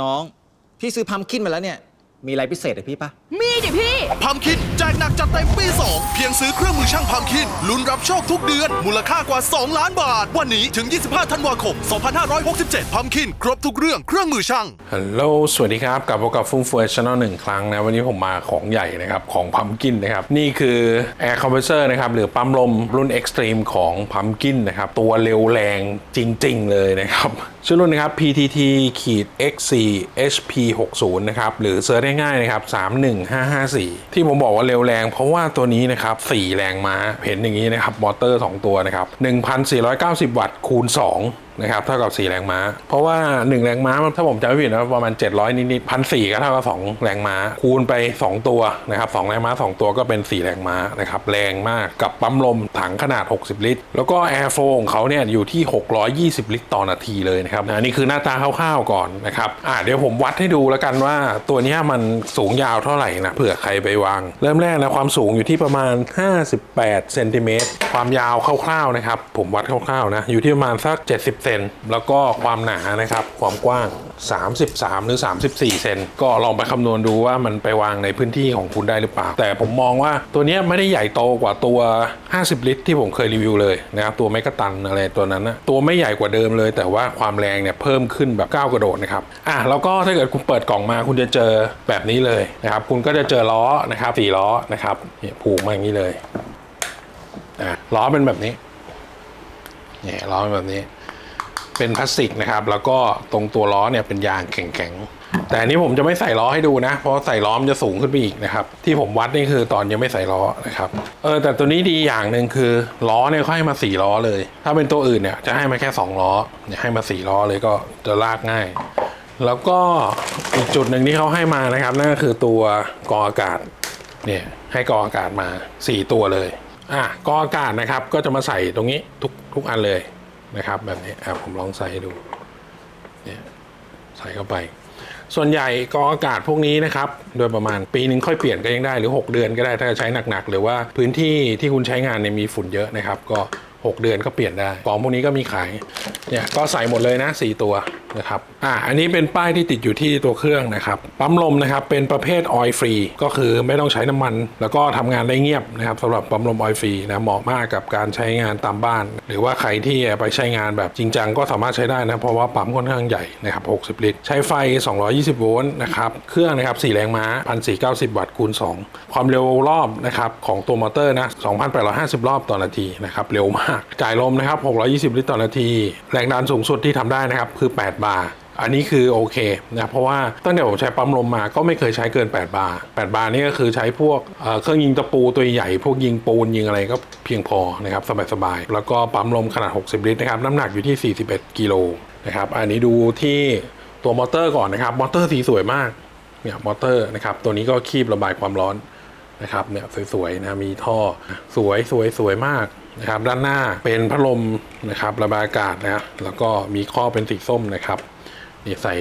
น้อง พี่ซื้อพัมคินมาแล้วเนี่ย มีอะไรพิเศษให้พี่ปะมีดิพี่ พัมคินแจกหนักจัดเต็มปี 2 เพียงซื้อเครื่องมือช่างพัมคินลุ้นรับโชคทุกเดือน มูลค่ากว่า 2 ล้านบาท วันนี้ถึง 25 ธันวาคม 2567 พัมคิน ครบทุกเรื่องเครื่องมือช่าง ฮัลโหล สวัสดีครับ กลับพบกับฟุ่มเฟือยช n แนลหนึ่งครั้งนะ วันนี้ผมมาของใหญ่นะครับ ของพัมกินนะครับ นี่คือ Air Compressor นะครับ หรือปั๊มลมรุ่น Extreme ของพัมกินนะครับ ตัวเร็วแรงจริง ๆ เลยนะครับ ชื่อรุ่นนะครับ PTT ขีด X4 HP 60 นะครับหรือเซิร์ชได้ง่ายนะครับ 31554 ที่ผมบอกว่าเร็วแรง เพราะว่าตัวนี้นะครับ 4 แรงม้า เห็นอย่างนี้นะครับ มอเตอร์ 2 ตัวนะครับ 1,490 วัตต์คูณ 2นะครับเท่ากับ 4 แรงม้า เพราะว่า 1 แรงม้าถ้าผมจำไม่ผิดนะประมาณ 700 นิดๆพันสี่ก็เท่ากับ 2 แรงม้า คูณไป 2 ตัวนะครับ2แรงม้า 2 ตัวก็เป็น 4 แรงม้านะครับแรงมากกับปั๊มลมถังขนาด 60 ลิตร แล้วก็แอร์โฟของเขาเนี่ยอยู่ที่ 620 ลิตรต่อนาทีเลยนะครับอันนี้คือหน้าตาคร่าวๆก่อนนะครับอ่าเดี๋ยวผมวัดให้ดูแล้วกันว่าตัวนี้มันสูงยาวเท่าไหร่นะเผื่อใครไปวาง เริ่มแรกนะความสูงอยู่ที่ประมาณ 58เซนติเมตรความยาวคร่าวๆนะครับผมวัดคร่าวๆนะอยู่ที่ประมาณสัก70เซนแล้วก็ความหนานะครับความกว้าง 33 หรือ 34 เซนก็ลองไปคำนวณดูว่ามันไปวางในพื้นที่ของคุณได้หรือเปล่า แต่ผมมองว่าตัวนี้ไม่ได้ใหญ่โตกว่าตัว 50 ลิตร ที่ผมเคยรีวิวเลยนะครับตัวเมกะตันอะไรตัวนั้นนะตัวไม่ใหญ่กว่าเดิมเลย แต่ว่าความแรงเนี่ยเพิ่มขึ้นแบบก้าวกระโดดนะครับอะแล้วก็ถ้าเกิดคุณเปิดกล่องมาคุณจะเจอแบบนี้เลยนะครับคุณก็จะเจอล้อนะครับสี่ล้อนะครับผูกมาอย่างนี้เลยอะล้อเป็นแบบนี้เนี่ยล้อเป็นแบบนี้ เป็นพลาสติกนะครับ แล้วก็ตรงตัวล้อเนี่ยเป็นยางแข็งๆ แต่อันนี้ผมจะไม่ใส่ล้อให้ดูนะ เพราะใส่ล้อมันจะสูงขึ้นไปอีกนะครับ ที่ผมวัดนี่คือตอนยังไม่ใส่ล้อนะครับ เออแต่ตัวนี้ดีอย่างหนึ่งคือล้อเนี่ยเขาให้มาสี่ล้อเลย ถ้าเป็นตัวอื่นเนี่ยจะให้มาแค่สองล้อเนี่ยให้มาสี่ล้อเลยก็จะลากง่าย แล้วก็อีกจุดหนึ่งที่เขาให้มานะครับนั่นก็คือตัวกองอากาศเนี่ยให้กองอากาศมา 4 ตัวเลยอะกองอากาศนะครับก็จะมาใส่ตรงนี้ทุกทุกอันเลย นะครับ แบบนี้อะผมลองใส่ให้ดูเนี่ยใส่เข้าไป ส่วนใหญ่กองอากาศพวกนี้นะครับ โดยประมาณปีหนึ่งค่อยเปลี่ยนก็ยังได้หรือ 6 เดือนก็ได้ถ้าใช้หนักๆ หรือว่าพื้นที่ที่คุณใช้งานเนี่ยมีฝุ่นเยอะนะครับ ก็ 6 เดือนก็เปลี่ยนได้กล่องพวกนี้ก็มีขายเนี่ยก็ใส่หมดเลยนะ 4 ตัวนะครับอ่าอันนี้เป็นป้ายที่ติดอยู่ที่ตัวเครื่องนะครับปั๊มลมนะครับเป็นประเภทออยล์ฟรีก็คือไม่ต้องใช้น้ำมัน แล้วก็ทำงานได้เงียบนะครับสำหรับปั๊มลมออยล์ฟรีนะเหมาะมากกับการใช้งานตามบ้าน หรือว่าใครที่ไปใช้งานแบบจริงจังก็สามารถใช้ได้นะเพราะว่าปั๊มค่อนข้างใหญ่นะครับ60 ลิตร ใช้ไฟ 220 โวลต์นะครับเครื่องนะครับ4แรงม้า 1490 วัตต์คูณ 2 ความเร็วรอบนะครับของตัวมอเตอร์นะ2,850 รอบต่อนาทีนะครับเร็วมากจ่ายลมนะครับ 620 ลิตรต่อนาที แรงดันสูงสุดที่ทำได้นะครับคือ 8 บาร์อันนี้คือโอเคนะเพราะว่าตั้งแต่ผมใช้ปั๊มลมมาก็ไม่เคยใช้เกิน 8 บาร์8บาร์นี่ก็คือใช้พวกเอ่อเครื่องยิงตะปูตัวใหญ่ พวกยิงปูนยิงอะไรก็เพียงพอนะครับสบายๆแล้วก็ปั๊มลมขนาด 60 ลิตรนะครับน้ำหนักอยู่ที่ 41 กิโลนะครับอันนี้ดูที่ตัวมอเตอร์ก่อนนะครับมอเตอร์สีสวยมากเนี่ยมอเตอร์นะครับตัวนี้ก็คีบระบายความร้อนนะครับเนี่ยสวยๆนะมีท่อสวยสวยสวยมาก นะครับด้านหน้าเป็นพัดลมนะครับระบายอากาศนะแล้วก็มีข้อเป็นสีส้มนะครับนี่ใส่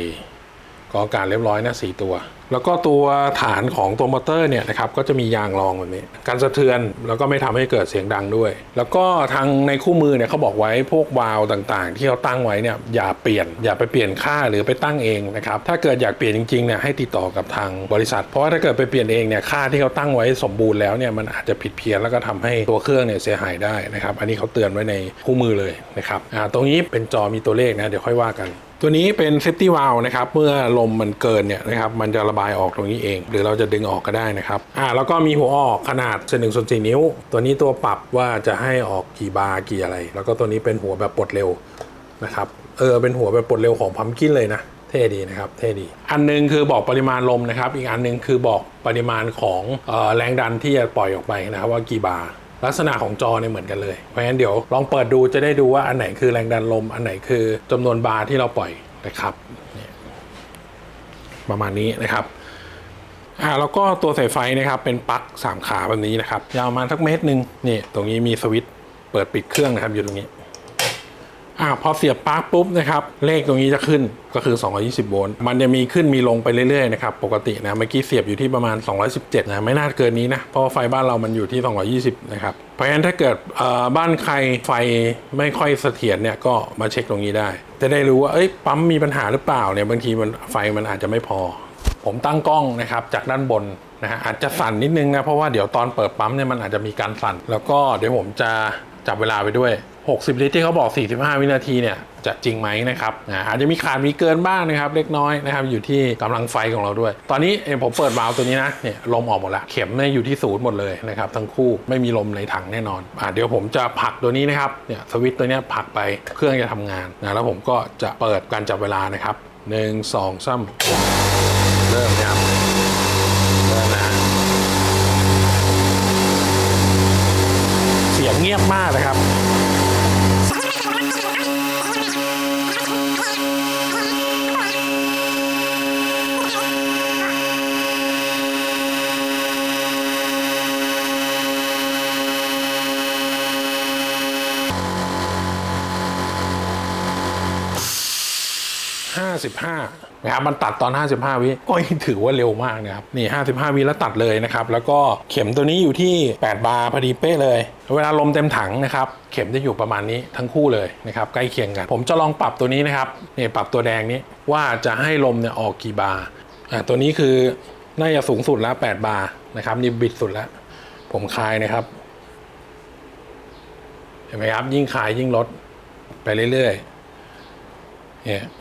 กรอกาศเรียบร้อยนะสี่ตัว แล้วก็ตัวฐานของตัวมอเตอร์เนี่ยนะครับก็จะมียางรองแบบนี้การสะเทือนแล้วก็ไม่ทำให้เกิดเสียงดังด้วย แล้วก็ทางในคู่มือเนี่ยเขาบอกไว้พวกวาล์วต่างๆ ที่เขาตั้งไว้เนี่ยอย่าเปลี่ยนอย่าไปเปลี่ยนค่าหรือไปตั้งเองนะครับถ้าเกิดอยากเปลี่ยนจริงๆเนี่ยให้ติดต่อกับทางบริษัท เพราะว่าถ้าเกิดไปเปลี่ยนเองเนี่ยค่าที่เขาตั้งไว้สมบูรณ์แล้วเนี่ยมันอาจจะผิดเพี้ยนแล้วก็ทำให้ตัวเครื่องเนี่ยเสียหายได้นะครับอันนี้เขาเตือนไว้ในคู่มือเลยนะครับอ่าตรงนี้เป็นจอมีตัวเลขนะเดี๋ยวค่อยว่ากัน ตัวนี้เป็น safety valve นะครับ เมื่อลมมันเกินเนี่ยนะครับมันจะระบายออกตรงนี้เอง หรือเราจะดึงออกก็ได้นะครับอ่าแล้วก็มีหัวออกขนาดเซนหนึ่งส่วนสี่นิ้ว ตัวนี้ตัวปรับว่าจะให้ออกกี่บาร์กี่อะไร แล้วก็ตัวนี้เป็นหัวแบบปลดเร็วนะครับเออเป็นหัวแบบปลดเร็วของพัมกินเลยนะเท่ดีนะครับเท่ดี อันหนึงคือบอกปริมาณลมนะครับ อีกอันหนึงคือบอกปริมาณของออแรงดันที่จะปล่อยออกไปนะครับว่ากี่บาร์ ลักษณะของจอเนี่ยเหมือนกันเลย เพราะฉะนั้นเดี๋ยวลองเปิดดูจะได้ดูว่าอันไหนคือแรงดันลม อันไหนคือจำนวนบาร์ที่เราปล่อยนะครับประมาณนี้นะครับอ่าแล้วก็ตัวสายไฟนะครับเป็นปลั๊กสามขาแบบนี้นะครับ ยาวประมาณสักเมตรหนึ่งนี่ตรงนี้มีสวิตช์เปิดปิดเครื่องนะครับอยู่ตรงนี้ อ่าพอเสียบปลั๊กปุ๊บนะครับเลขตรงนี้จะขึ้นก็คือ 220 โวลต์ มันจะมีขึ้นมีลงไปเรื่อยๆนะครับปกตินะเมื่อกี้เสียบอยู่ที่ประมาณ 217 นะไม่น่าเกินนี้นะเพราะว่าไฟบ้านเรามันอยู่ที่ 220 นะครับ เพราะฉะนั้นถ้าเกิดบ้านใครไฟไม่ค่อยเสถียรเนี่ยก็มาเช็คตรงนี้ได้ จะได้รู้ว่าเอ้ยปั๊มมีปัญหาหรือเปล่าเนี่ยบางทีมันไฟมันอาจจะไม่พอ ผมตั้งกล้องนะครับจากด้านบนนะฮะอาจจะสั่นนิดนึงนะเพราะว่าเดี๋ยวตอนเปิดปั๊มเนี่ยมันอาจจะมีการสั่น แล้วก็เดี๋ยวผมจะจับเวลาไปด้วย 60 ลิตรที่เขาบอก 45 วินาทีเนี่ยจะจริงไหมนะครับอาจจะมีขาดมีเกินบ้างนะครับ เล็กน้อยนะครับอยู่ที่กำลังไฟของเราด้วย ตอนนี้ผมเปิดวาล์วตัวนี้นะเนี่ยลมออกหมดแล้วเข็มเนี่ยอยู่ที่ศูนย์หมดเลยนะครับทั้งคู่ไม่มีลมในถังแน่นอนอเดี๋ยวผมจะผลักตัวนี้นะครับเนี่ยสวิตตัวนี้ผลักไปเครื่องจะทำงานนะแล้วผมก็จะเปิดการจับเวลานะครับหนึ่งสองสามเริ่มนะครับเริ่มนะเสียงเงียบมากนะครับ 55นะครับมันตัดตอน 55 วิก็ยังถือว่าเร็วมากนะครับนี่ 55 วิแล้วตัดเลยนะครับ แล้วก็เข็มตัวนี้อยู่ที่ 8 บาร์พอดีเป๊ะเลย เวลาลมเต็มถังนะครับ เข็มจะอยู่ประมาณนี้ทั้งคู่เลยนะครับ ใกล้เคียงกัน ผมจะลองปรับตัวนี้นะครับนี่ปรับตัวแดงนี้ว่าจะให้ลมเนี่ยออกกี่บาร์อะตัวนี้คือน่าจะสูงสุดแล้ว 8 บาร์นะครับนี่บิดสุดแล้ว ผมคลายนะครับเห็นไหมครับยิ่งคลายยิ่งลดไปเรื่อยๆ เนี่ยเพ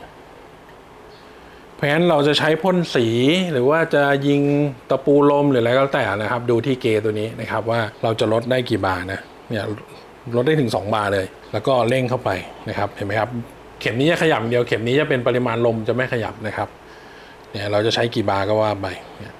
ราะฉะนั้นเราจะใช้พ่นสีหรือว่าจะยิงตะปูลมหรืออะไรก็แล้วแต่นะครับ ดูที่เกตัวนี้นะครับว่าเราจะลดได้กี่บาร์นะเนี่ยลดได้ถึง 2 บาร์เลย แล้วก็เร่งเข้าไปนะครับเห็นไหมครับเข็มนี้จะขยับเดียวเข็มนี้จะเป็นปริมาณลมจะไม่ขยับนะครับเนี่ยเราจะใช้กี่บาร์ก็ว่าไปเนี่ย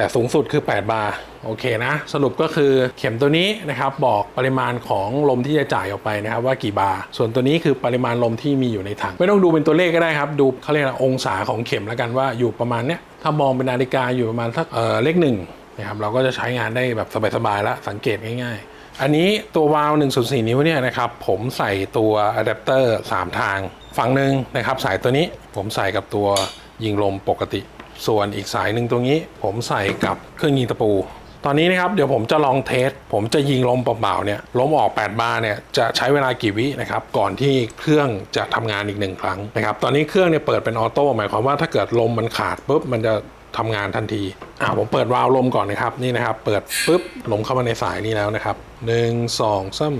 แต่สูงสุดคือ 8 บาร์โอเคนะ สรุปก็คือเข็มตัวนี้นะครับบอกปริมาณของลมที่จะจ่ายออกไปนะครับว่ากี่บาร์ส่วนตัวนี้คือปริมาณลมที่มีอยู่ในถัง ไม่ต้องดูเป็นตัวเลขก็ได้ครับ ดูเขาเรียกอะไรองศาของเข็มแล้วกันว่าอยู่ประมาณเนี้ยถ้ามองเป็นนาฬิกาอยู่ประมาณสักเอ่อเลขหนึ่งนะครับเราก็จะใช้งานได้แบบสบายๆแล้วสังเกตง่ายๆ อันนี้ตัววาล์ว1.4นิ้วเนี่ยนะครับผมใส่ตัวอะแดปเตอร์3ทาง ฝั่งหนึ่งนะครับสายตัวนี้ผมใส่กับตัวยิงลมปกติ ส่วนอีกสายหนึ่งตรงนี้ ผมใส่กับเครื่องยิงตะปู ตอนนี้นะครับเดี๋ยวผมจะลองเทส ผมจะยิงลมเปล่าๆเนี่ยลมออก 8 บาร์เนี่ยจะใช้เวลากี่วินะครับก่อนที่เครื่องจะทำงานอีกหนึ่งครั้งนะครับตอนนี้เครื่องเนี่ยเปิดเป็นออโต้หมายความว่าถ้าเกิดลมมันขาดปุ๊บมันจะทำงานทันที อ่าผมเปิดวาล์วลมก่อนนะครับนี่นะครับ เปิดปุ๊บลมเข้ามาในสายนี้แล้วนะครับหนึ่งสองสาม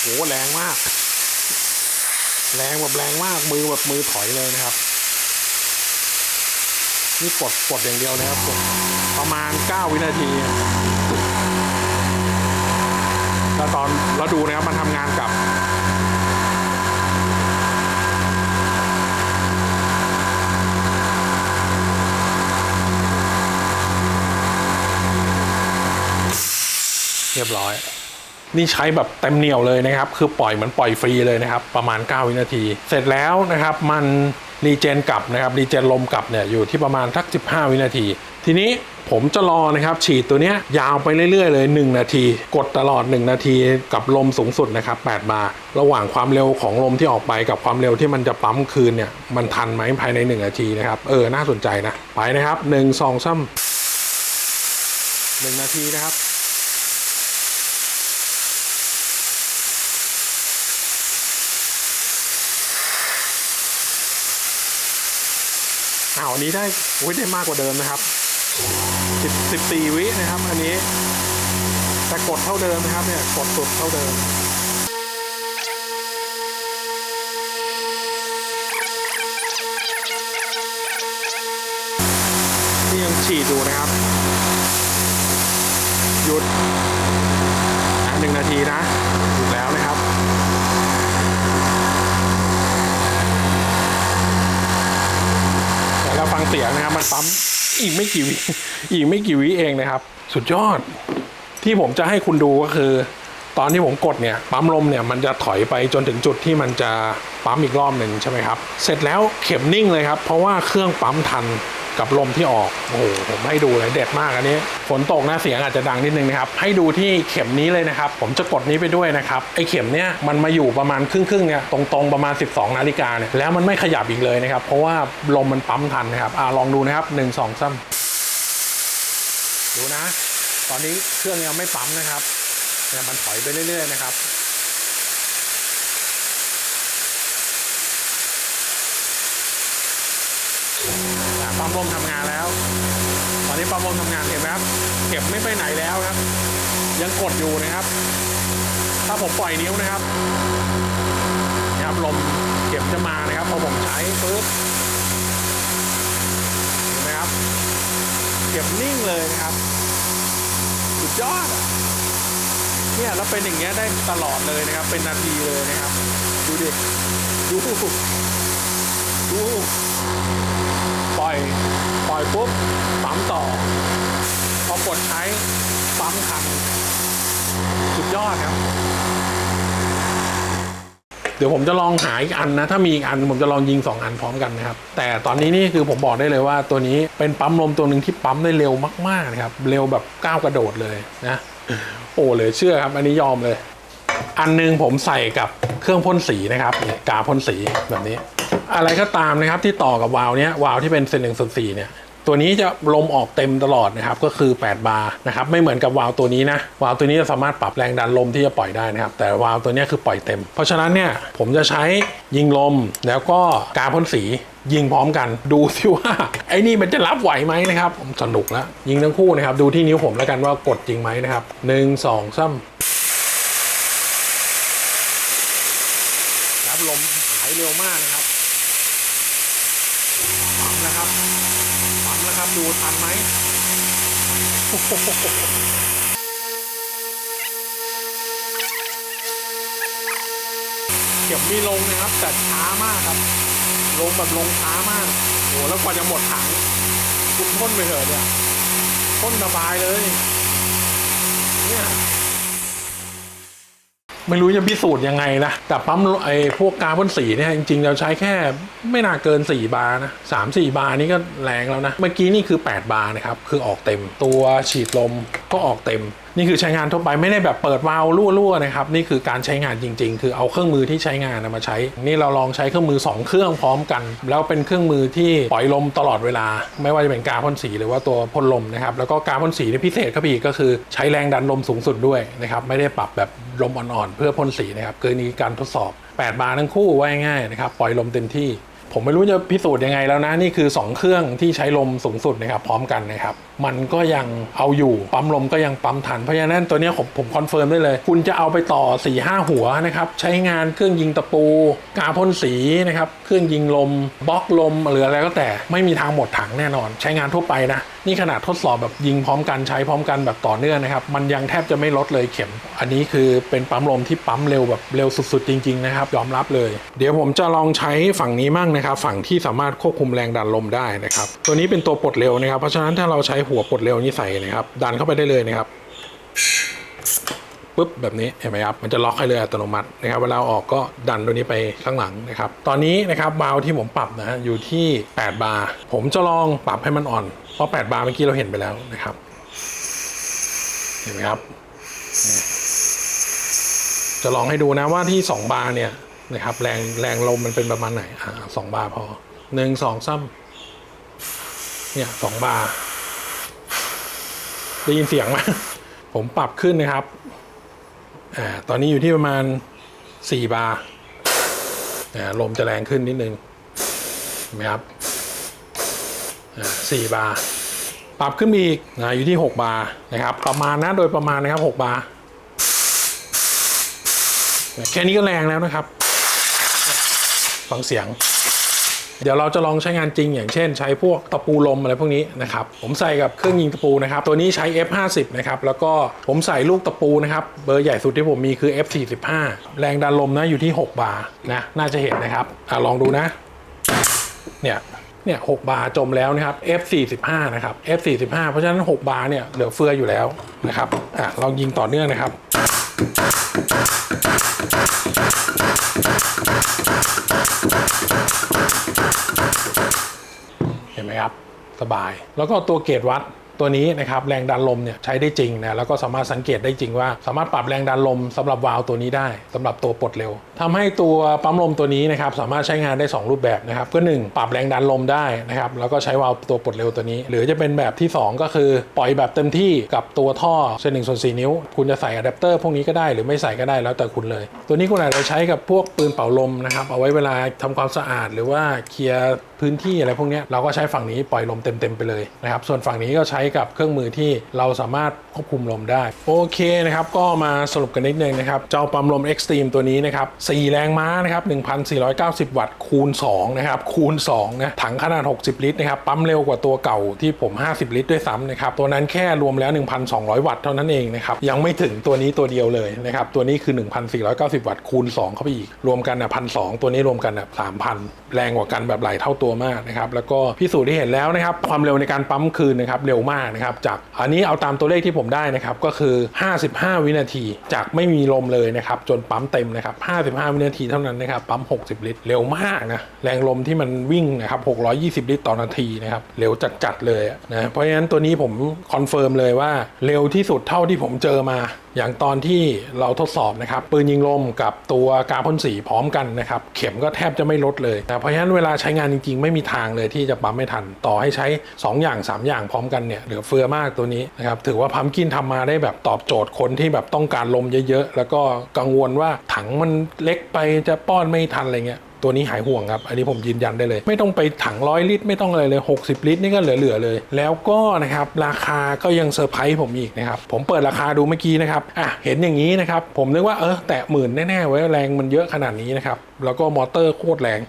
โหแรงมาก แรงแบบแรงมากมือแบบมือถอยเลยนะครับ นี่กดกดอย่างเดียวนะครับกดประมาณ 9 วินาทีแล้วตอนแล้วดูนะครับมันทำงานกับเรียบร้อย นี่ใช้แบบเต็มเหนียวเลยนะครับ คือปล่อยเหมือนปล่อยฟรีเลยนะครับ ประมาณ 9 วินาที เสร็จแล้วนะครับมัน รีเจนกลับนะครับรีเจนลมกลับเนี่ยอยู่ที่ประมาณทัก 15 วินาที ทีนี้ผมจะรอนะครับ ฉีดตัวเนี้ยยาวไปเรื่อยๆเลย 1 นาที กดตลอด 1 นาทีกับลมสูงสุดนะครับ8บาร์ระหว่างความเร็วของลมที่ออกไปกับความเร็วที่มันจะปั๊มคืนเนี่ยมันทันไหมภายใน 1 นาทีนะครับเออน่าสนใจนะไปนะครับ 1 2 3 1 นาทีนะครับ อนนี้ได้โอ้ยได้มากกว่าเดิมนะครับสิบสิบสี่วินะครับ อันนี้แต่กดเท่าเดิมนะครับเนี่ยกดสุดเท่าเดิมนี่ยังฉีดอยู่นะครับ หยุดหนึ่งนาทีนะหยุดแล้วนะครับ แต่ เราฟังเสียงนะครับมันปั๊มอีกไม่กี่วิอีกไม่กี่วิเองนะครับ สุดยอดที่ผมจะให้คุณดูก็คือ ตอนที่ผมกดเนี่ยปั๊มลมเนี่ยมันจะถอยไปจนถึงจุดที่มันจะปั๊มอีกรอบหนึ่งใช่ไหมครับ เสร็จแล้วเข็มนิ่งเลยครับ เพราะว่าเครื่องปั๊มทัน กับลมที่ออก โอ้โหผมให้ดูเลยเด็ดมากอันนี้ ฝนตกนะเสียงอาจจะดังนิดนึงนะครับ ให้ดูที่เข็มนี้เลยนะครับ ผมจะกดนี้ไปด้วยนะครับ ไอเข็มเนี่ยมันมาอยู่ประมาณครึ่งๆเนี่ยตรงๆประมาณ 12 นาฬิกาเนี่ยแล้วมันไม่ขยับอีกเลยนะครับ เพราะว่าลมมันปั๊มทันนะครับอ่าลองดูนะครับหนึ่งสองสามดูนะ ตอนนี้เครื่องยังไม่ปั๊มนะครับเนี่ยมันถอยไปเรื่อย ๆ นะครับ อะปั๊ มลมทำงานแล้ว ตอนนี้ปั๊มลมทำงานเห็นไหมครับ เก็บไม่ไปไหนแล้วครับ ยังกดอยู่นะครับ ถ้าผมปล่อยนิ้วนะครับนะครับลมเก็บจะมานะครับพอผมใช้ปุ๊บเห็นไหมครับ เก็บนิ่งเลยนะครับ สุดยอดเนี่ยแล้วเป็นอย่างเงี้ยได้ตลอดเลยนะครับ เป็นนาทีเลยนะครับ ดูดิดูดู ล่อย ปล่อยปุ๊บ ปั๊มต่อ พอกดใช้ ปั๊มคัน สุดยอดครับ เดี๋ยวผมจะลองหาอีกอันนะ ถ้ามีอีกอันผมจะลองยิง 2 อันพร้อมกันนะครับ แต่ตอนนี้นี่คือผมบอกได้เลยว่าตัวนี้เป็นปั๊มลมตัวหนึ่งที่ปั๊มได้เร็วมากๆนะครับ เร็วแบบก้าวกระโดดเลยนะ โอ้เลยเชื่อครับ อันนี้ยอมเลย อันหนึงผมใส่กับเครื่องพ่นสีนะครับกาพ่นสีแบบนี้ อะไรก็ตามนะครับที่ต่อกับวาล์วเนี้ยวาล์วที่เป็นเซนหนึ่งส่วนสี่เนี่ยตัวนี้จะลมออกเต็มตลอดนะครับก็คือ 8 บาร์นะครับไม่เหมือนกับวาล์วตัวนี้นะวาล์วตัวนี้จะสามารถปรับแรงดันลมที่จะปล่อยได้นะครับแต่วาล์วตัวนี้คือปล่อยเต็ม เพราะฉะนั้นเนี่ยผมจะใช้ยิงลมแล้วก็กาพ่นสียิงพร้อมกันดูสิว่าไอ้นี่มันจะรับไหวไหมนะครับผมสนุกแล้วยิงทั้งคู่นะครับดูที่นิ้วผมแล้วกันว่ากดจริงไหมนะครับหนึ่งสองสามครับลมหายเร็วมากนะครับ ปั๊มนดูทันไหมเก็บมีลงนะครับแต่ช้ามากครับ ลงแบบลงช้ามากโอ้แล้วกว่าจะหมดถังคุณพ่นไปเถอะเนี่ยพ่นสบายเลย เนี่ย ไม่รู้จะพิสูจน์ยังไงนะแต่ปั๊มไอ้พวกกาพ่นสีเนี่ยจริงๆ เราใช้แค่ไม่น่าเกิน 4 บาร์นะสามสี่บาร์นี่ก็แรงแล้วนะ เมื่อกี้นี่คือ 8 บาร์นะครับ คือออกเต็มตัวฉีดลมก็ออกเต็ม นี่คือใช้งานทั่วไปไม่ได้แบบเปิดวาล์วรั่วๆนะครับนี่คือการใช้งานจริง ๆ คือเอาเครื่องมือที่ใช้งานมาใช้ นี่เราลองใช้เครื่องมือ 2 เครื่องพร้อมกัน แล้วเป็นเครื่องมือที่ปล่อยลมตลอดเวลา ไม่ว่าจะเป็นกาพ่นสีหรือว่าตัวพ่นลมนะครับแล้วก็กาพ่นสีนี่พิเศษครับพี่ก็คือใช้แรงดันลมสูงสุดด้วยนะครับไม่ได้ปรับแบบลมอ่อนๆเพื่อพ่นสีนะครับเกินนี้การทดสอบ 8 บาร์ทั้งคู่ไว่าง่ายนะครับปล่อยลมเต็มที่ ผมไม่รู้จะพิสูจน์ยังไงแล้วนะ นี่คือ 2 เครื่องที่ใช้ลมสูงสุดนะครับพร้อมกันนะครับ มันก็ยังเอาอยู่ปั๊มลมก็ยังปั๊มทันเพราะฉะนั้นตัวนี้ผมผมคอนเฟิร์มได้เลย คุณจะเอาไปต่อ4 5หัวนะครับ ใช้งานเครื่องยิงตะปู กาพ่นสีนะครับ เครื่องยิงลมบล็อกลมหรืออะไรก็แต่ไม่มีทางหมดถังแน่นอน ใช้งานทั่วไปนะ นี่ขนาดทดสอบแบบยิงพร้อมกันใช้พร้อมกันแบบต่อเนื่องนะครับ มันยังแทบจะไม่ลดเลยเข็ม อันนี้คือเป็นปั๊มลมที่ปั๊มเร็วแบบเร็วสุดๆจริงๆนะครับยอมรับเลย เดี๋ยวผมจะลองใช้ฝั่งนี้มั่งนะครับ ฝั่งที่สามารถควบคุมแรงดันลมได้นะครับตัวนี้เป็นตัวปลดเร็วนะครับ เพราะฉะนั้นถ้าเราใช้หัวปลดเร็วนี้ใส่นะครับดันเข้าไปได้เลยนะครับ ปุ๊บแบบนี้เห็นไหมครับมันจะล็อกให้เลยอัตโนมัตินะครับเวลาออกก็ดันตัวนี้ไปข้างหลังนะครับตอนนี้นะครับวาล์วที่ผมปรับนะอยู่ที่ 8 บาร์ผมจะลองปรับให้มันอ่อนเพราะ 8 บาร์เมื่อกี้เราเห็นไปแล้วนะครับเห็นไหมครับ จะลองให้ดูนะว่าที่ 2 บาร์เนี่ยนะครับแรงแรงลมมันเป็นประมาณไหนอ่าสองบาร์พอหนึ่งสองซ้ำเนี่ยสองบาร์ได้ยินเสียงไหมผมปรับขึ้นนะครับ อ่าตอนนี้อยู่ที่ประมาณ 4 บาร์อ่าลมจะแรงขึ้นนิดนึงเห็นไหมครับอ่าสี่บาร์ปรับขึ้นอีกนะอยู่ที่ 6 บาร์นะครับ ประมาณนะโดยประมาณนะครับ 6 บาร์แค่นี้ก็แรงแล้วนะครับ ฟังเสียง เดี๋ยวเราจะลองใช้งานจริง อย่างเช่น ใช้พวกตะปูลมอะไรพวกนี้นะครับ ผมใส่กับเครื่องยิงตะปูนะครับ ตัวนี้ใช้ F50 นะครับ แล้วก็ผมใส่ลูกตะปูนะครับ เบอร์ใหญ่สุดที่ผมมีคือ F45 แรงดันลมนะอยู่ที่ 6 บาร์นะ น่าจะเห็นนะครับอะลองดูนะ เนี่ยเนี่ย6บาร์จมแล้วนะครับ F45 นะครับ F45 เพราะฉะนั้น 6 บาร์เนี่ยเหลือเฟืออยู่แล้วนะครับอะลองยิงต่อเนื่องนะครับ สบาย แล้วก็ตัวเกจวัด ตัวนี้นะครับแรงดันลมเนี่ยใช้ได้จริงนะแล้วก็สามารถสังเกตได้จริงว่า สามารถปรับแรงดันลมสำหรับวาล์วตัวนี้ได้สำหรับตัวปลดเร็วทำให้ตัวปั๊มลมตัวนี้นะครับสามารถใช้งานได้ 2 รูปแบบนะครับก็หนึ่งปรับแรงดันลมได้นะครับแล้วก็ใช้วาล์วตัวปลดเร็วตัวนี้ หรือจะเป็นแบบที่ 2 ก็คือปล่อยแบบเต็มที่กับตัวท่อเส้นหนึ่งส่วนสี่นิ้ว คุณจะใส่อะแดปเตอร์พวกนี้ก็ได้หรือไม่ใส่ก็ได้แล้วแต่คุณเลย ตัวนี้คุณอาจจะใช้กับพวกปืนเป่าลมนะครับเอาไว้เวลาทำความสะอาด หรือว่าเคลียร์พื้นที่อะไรพวกนี้เราก็ใช้ฝั่งนี้ปล่อยลมเต็มๆไปเลยนะครับส่วนฝั่งนี้ก็ใช้กับเครื่องมือที่เราสามารถควบคุมลมได้ โอเคนะครับ ก็มาสรุปกันนิดนึงนะครับ เจ้าปั๊มลม Extreme ตัวนี้นะครับ 4 แรงม้านะครับ 1,490 วัตต์คูณ 2 นะครับ คูณ 2 นะ ถังขนาด 60 ลิตรนะครับ ปั๊มเร็วกว่าตัวเก่าที่ผม 50 ลิตรด้วยซ้ำนะครับ ตัวนั้นแค่รวมแล้ว 1,200 วัตต์เท่านั้นเองนะครับ ยังไม่ถึงตัวนี้ตัวเดียวเลยนะครับ ตัวนี้คือ 1,490 วัตต์คูณ 2 เข้าไปอีก รวมกันอะพันสตัวนี้รวมกันอะ3,000แรงกว่ากันแบบหลายเท่าตัวมากนะครับ แล้วก็พิสูจน์ที่เห็นแล้วนะครับ ความเร็วในการปั๊มคืนนะครับ เร็วมากนะครับจากอันนี้เอาตามตัวเลขที่ผมได้นะครับก็คือ 55 วินาที จากไม่มีลมเลยนะครับจนปั๊มเต็มนะครับ 55 วินาทีเท่านั้นนะครับปั๊ม 60 ลิตร เร็วมากนะแรงลมที่มันวิ่งนะครับ 620 ลิตรต่อนาทีนะครับเร็วจัดๆเลยนะเพราะฉะนั้นตัวนี้ผมคอนเฟิร์มเลยว่าเร็วที่สุดเท่าที่ผมเจอมาอย่างตอนที่เราทดสอบนะครับปืนยิงลมกับตัวกาพ่นสีพร้อมกันนะครับเข็มก็แทบจะไม่ลดเลยนะเพราะฉะนั้นเวลาใช้งานจริง ๆ ไม่มีทางเลยที่จะปั๊มไม่ทัน ต่อให้ใช้ 2 อย่าง 3 อย่างพร้อมกันเนี่ยเหลือเฟือมากตัวนี้นะครับถือว่าพัมกินทำมาได้แบบตอบโจทย์คนที่แบบต้องการลมเยอะๆ แล้วก็กังวลว่าถังมันเล็กไปจะป้อนไม่ทันอะไรเงี้ยตัวนี้หายห่วงครับ อันนี้ผมยืนยันได้เลย ไม่ต้องไปถังร้อยลิตร ไม่ต้องอะไรเลย 60 ลิตร นี่ก็เหลือ ๆ เลย แล้วก็นะครับ ราคาก็ยังเซอร์ไพรส์ผมอีกนะครับ ผมเปิดราคาดูเมื่อกี้นะครับ อะ เห็นอย่างนี้นะครับ ผมนึกว่าเออแตะหมื่นแน่ ๆ ไว้แรงมันเยอะขนาดนี้นะครับ แล้วก็มอเตอร์โคตรแรง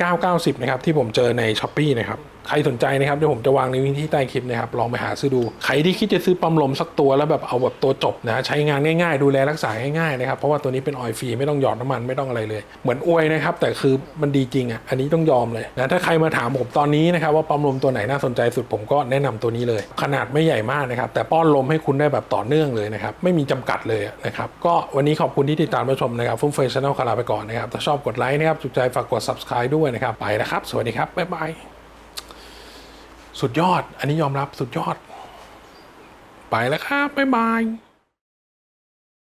7,990 นะครับ ที่ผมเจอในช้อปปีนะครับ ใครสนใจนะครับ เดี๋ยวผมจะวางในวิธีใต้คลิปนะครับ ลองไปหาซื้อดู ใครที่คิดจะซื้อปั๊มลมสักตัวแล้วแบบเอาแบบตัวจบนะใช้งานง่ายๆ ดูแลรักษาง่ายๆนะครับ เพราะว่าตัวนี้เป็นออยล์ฟรีไม่ต้องหยอดน้ำมันไม่ต้องอะไรเลย เหมือนอวยนะครับ แต่คือมันดีจริงอะอันนี้ต้องยอมเลยนะถ้าใครมาถามผมตอนนี้นะครับว่าปั๊มลมตัวไหนน่าสนใจสุดผมก็แนะนำตัวนี้เลย ขนาดไม่ใหญ่มากนะครับแต่ป้อนลมให้คุณได้แบบต่อเนื่องเลยนะครับไม่มีจำกัดเลยนะครับก็วันนี้ขอบคุณที่ติดตามรับชมนะครับฟุ้งเฟยชาแนลคาราไปก่อนนะครับถ้าชอบกดไลค์นะครับถูกใจฝากกด subscribe ด้วยนะครับ ไปนะครับ สวัสดีครับ บ๊ายบาย สุดยอด อันนี้ยอมรับสุดยอด ไปแล้วครับ บ๊ายบาย